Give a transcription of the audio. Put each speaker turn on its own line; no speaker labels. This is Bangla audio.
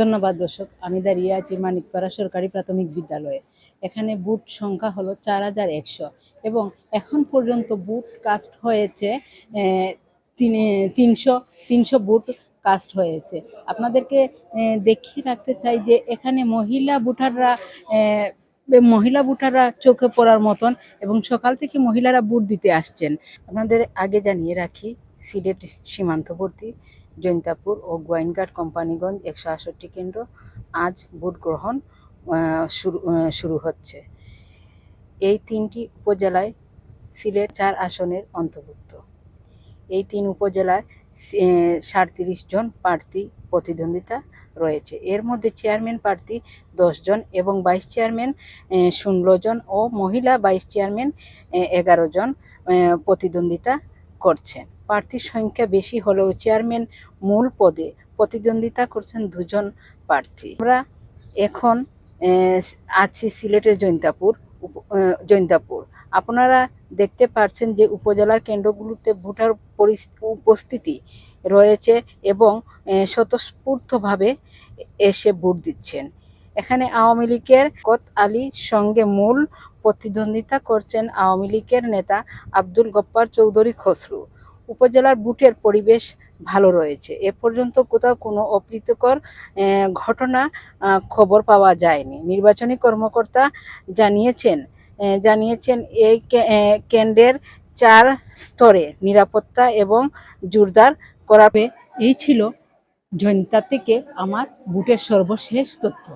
ধন্যবাদ দর্শক, আমি দাঁড়িয়ে আছি মানিকপাড়া সরকারি প্রাথমিক বিদ্যালয়ে। এখানে বুট সংখ্যা হলো চার হাজার একশো এবং এখন পর্যন্ত বুট কাস্ট হয়েছে তিনশো তিনশো বুট কাস্ট হয়েছে। আপনাদেরকে দেখিয়ে রাখতে চাই যে এখানে মহিলা বুটাররা মহিলা বুটাররা চোখে পড়ার মতন এবং সকাল থেকে মহিলারা বুট দিতে আসছেন। আপনাদের আগে জানিয়ে রাখি সিলেট সীমান্তবর্তী, জৈন্তাপুর ও গোয়াইনঘাট কোম্পানিগঞ্জ একশো আটষট্টি কেন্দ্র আজ ভোট গ্রহণ শুরু শুরু হচ্ছে। এই তিনটি উপজেলায় সিলেট চার আসনের অন্তর্ভুক্ত। এই তিন উপজেলায় সাঁত্রিশ জন প্রার্থী প্রতিদ্বন্দ্বিতা রয়েছে। এর মধ্যে চেয়ারম্যান প্রার্থী জন এবং ভাইস চেয়ারম্যান ষোলো জন ও মহিলা ভাইস চেয়ারম্যান এগারো জন প্রতিদ্বন্দ্বিতা করছেন। প্রার্থীর সংখ্যা বেশি হলেও চেয়ারম্যান মূল পদে প্রতিদ্বন্দ্বিতা করছেন দুজন প্রার্থী। আমরা এখন আছি সিলেটের জৈন্তাপুর জৈন্তাপুর। আপনারা দেখতে পাচ্ছেন যে উপজেলার কেন্দ্রগুলোতে ভোটার উপস্থিতি রয়েছে এবং স্বতঃস্ফূর্তভাবে এসে ভোট দিচ্ছেন। এখানে আওয়ামী লীগের কত আলীর সঙ্গে মূল প্রতিদ্বন্দ্বিতা করছেন আওয়ামী লীগের নেতা আব্দুল গপ্পার চৌধুরী খসরু। উপজেলার বুটের পরিবেশ ভালো রয়েছে। এ পর্যন্ত কোথাও কোনো অপ্রীতিকর ঘটনা খবর পাওয়া যায়নি। নির্বাচনী কর্মকর্তা জানিয়েছেন জানিয়েছেন এই কেন্দ্রের চার স্তরে নিরাপত্তা এবং জোরদার করাবে এই ছিল জয়নিতা থেকে আমার বুটের সর্বশেষ তথ্য।